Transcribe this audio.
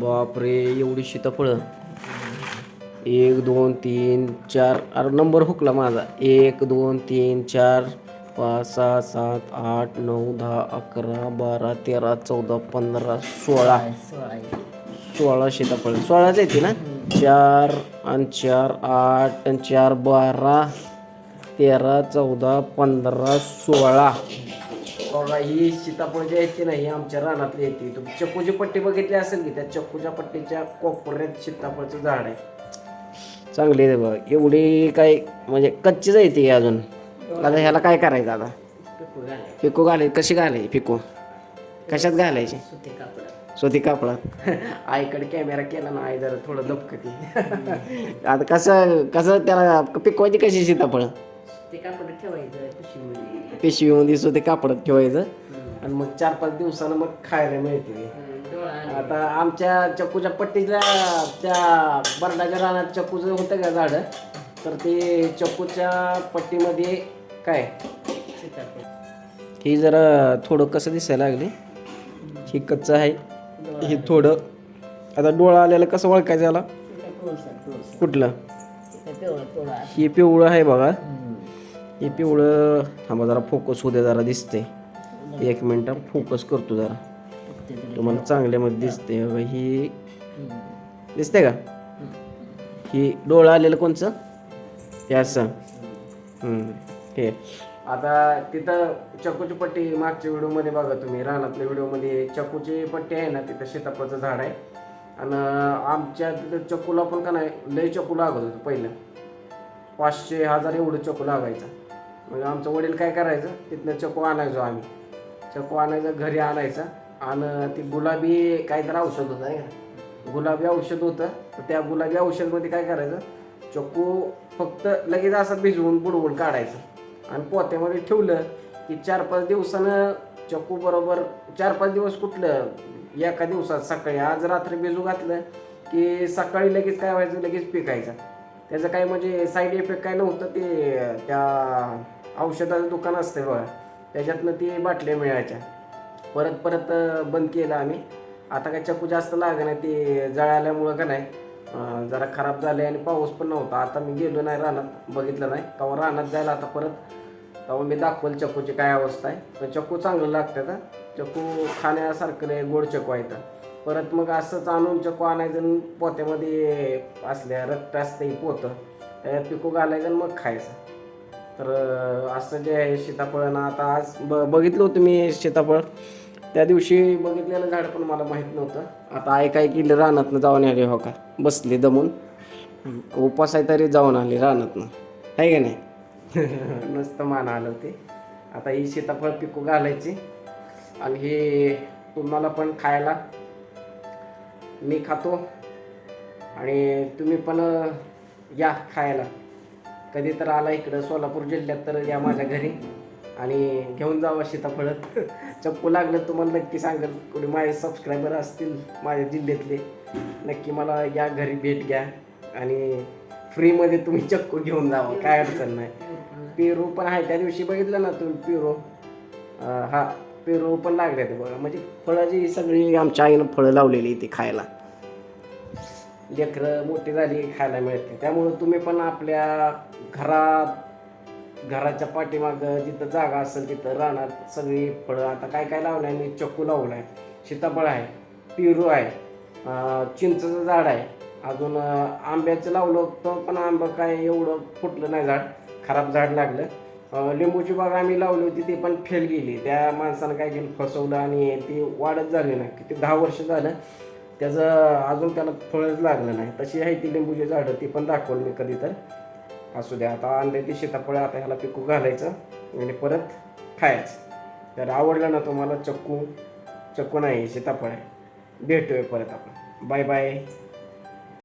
बापरे एवढी सीताफळं एक दोन तीन चार. अरे नंबर हुकला माझा. एक दोन तीन चार पाच सहा सात आठ नऊ दहा अकरा बारा तेरा चौदा पंधरा सोळा. सोळा सीताफळ सोळाच येते ना? चार आणि चार आठ आणि चार बारा तेरा चौदा पंधरा सोळा. बघा ही सीताफळ जी आहेत की नाही ही आमच्या रानातली येते तुम्ही चक्कूची पट्टी बघितली असेल की त्या चक्कूच्या पट्टीच्या कोपऱ्यात सीताफळचं झाड आहे. चांगली आहे बघा. एवढी काय म्हणजे कच्चीच आहे ती अजून. आता ह्याला काय करायचं आता? पिको घालाय कशी घालाय पिको? कशात घालायची? स्वती कापडात. आईकडे कॅमेरा केला ना आई जरा थोडं दबकती. आता कसं कसं त्याला पिकवायची कशी सीताफळ? ते कापड ठेवायचं पिशवीमध्ये. पिशवीमध्ये स्वती कापडात ठेवायचं. आणि मग चार पाच दिवसानं मग खायला मिळते. ते. आता आमच्या चक्कूच्या पट्टीच्या त्या बरडाच्या रानात चक्कूचं होतं का झाडं? तर ते चक्कूच्या पट्टीमध्ये काय? ही जरा थोडं कसं दिसायला लागले? ही कच्चं आहे. हे थोडं. आता डोळा आलेला कसं ओळखायचं याला? कुठलं? हे पिवळं आहे बघा. हे पिवळं थांबा जरा फोकस उद्या जरा दिसते एक मिनटं फोकस करतो जरा. तुम्हाला चांगल्यामध्ये दिसते ही दिसते का? ही डोळं आलेलं कोणचं? हे असं. हे. आता तिथं चक्कूची पट्टी मागच्या व्हिडिओमध्ये बघा तुम्ही रानातल्या व्हिडिओमध्ये. चक्कूची पट्टी आहे ना तिथं सीताफळाचं झाड आहे. आणि आमच्या तिथं चक्कूला पण का नाही लय चकू लागत होतं पहिलं. पाचशे हजार एवढं चकू लागायचं. म्हणजे आमचं वडील काय करायचं? तिथनं चक्कू आणायचो आम्ही. चक्कू आणायचं घरी आणायचा. आणि ती गुलाबी काहीतरी औषध होतं नाही का? गुलाबी औषध होतं. तर त्या गुलाबी औषधमध्ये काय करायचं? चक्कू फक्त लगेच असं भिजवून बुडवून काढायचं. आणि पोत्यामध्ये ठेवलं की चार पाच दिवसानं चक्कू बरोबर चार पाच दिवस कुठलं एका दिवसात सकाळी आज रात्री भिजू घातलं की सकाळी लगेच काय व्हायचं? लगेच पिकायचं. त्याचं काय म्हणजे साईड इफेक्ट काय नव्हतं ते त्या औषधाचं दुकान असते बघा. त्याच्यातनं ती बाटल्या मिळायच्या. परत परत बंद केलं आम्ही. आता काय चक्कू जास्त लागणं नाही ते जळाल्यामुळं का नाही जरा खराब झाले आणि पाऊस पण नव्हता. आता मी गेलो नाही रानात बघितलं नाही. तेव्हा रानात जायला आता परत तेव्हा मी दाखवलं चक्कूची काय अवस्था आहे. तर चक्कू चांगलं लागतं तर चक्कू खाण्यासारखं नाही गोड चक्कू आहे तर परत मग असंच आणून चक्कू आणायचं पोत्यामध्ये असल्या रक्त असते पोतं. त्यात पिकू घालायचं आणि मग खायचं. तर असं जे आहे सीताफळ ना आता आज ब बघितलं होतं मी सीताफळ. त्या दिवशी बघितलेलं झाड पण मला माहीत नव्हतं. आता आई काय केलं रानातनं जाऊन आले हो का? बसली दमून. उपास आहे तरी जाऊन आली रानातनं. आहे का नाही? नुसतं मान आलं होते. आता ही सीताफळ पिकू घालायची. आणि हे तुम्हाला पण खायला मी खातो. आणि तुम्ही पण या खायला. कधी तर आला इकडं सोलापूर जिल्ह्यात तर या माझ्या घरी. आणि घेऊन जावा सीताफळं चप्पू लागलं तुम्हाला नक्की सांगेल कोणी माझे सबस्क्रायबर असतील माझ्या जिल्ह्यातले नक्की मला या घरी भेट घ्या आणि फ्रीमध्ये तुम्ही चक्कू घेऊन जावा काय अडचण नाही. पेरू पण आहे त्या दिवशी बघितलं ना तुम्ही पेरू? हा पेरू पण लागले ते बघा. म्हणजे फळाची सगळी आमच्या आईनं फळं लावलेली ती खायला. लेकरं मोठी झाली खायला मिळते. त्यामुळं तुम्ही पण आपल्या घरात घराच्या पाठीमागं जिथं जागा असेल तिथं रानात सगळी फळं आता काय काय लावलं आहे मी? चक्कू लावलं आहे सीताफळ आहे पेरू आहे चिंचचं झाड आहे. अजून आंब्याचं लावलं होतं पण आंबा काय एवढं फुटलं नाही झाड. खराब झाड लागलं. लिंबूची बाग आम्ही लावली होती ती पण फेल गेली. त्या माणसानं काय केलं? फसवलं आणि ती वाढत झाली नाही किती दहा वर्ष झालं. त्याचं अजून त्याला फळच लागलं नाही. तशी आहे ती लिंबूची झाडं ती पण दाखवल मी कधी तर असू द्या आता आणले ती सीताफळं आता ह्याला पिकू घालायचं आणि परत खायचं. तर आवडलं ना तुम्हाला चक्कू? चक्कू नाही सीताफळ आहे. भेटूया परत आपण. Bye bye.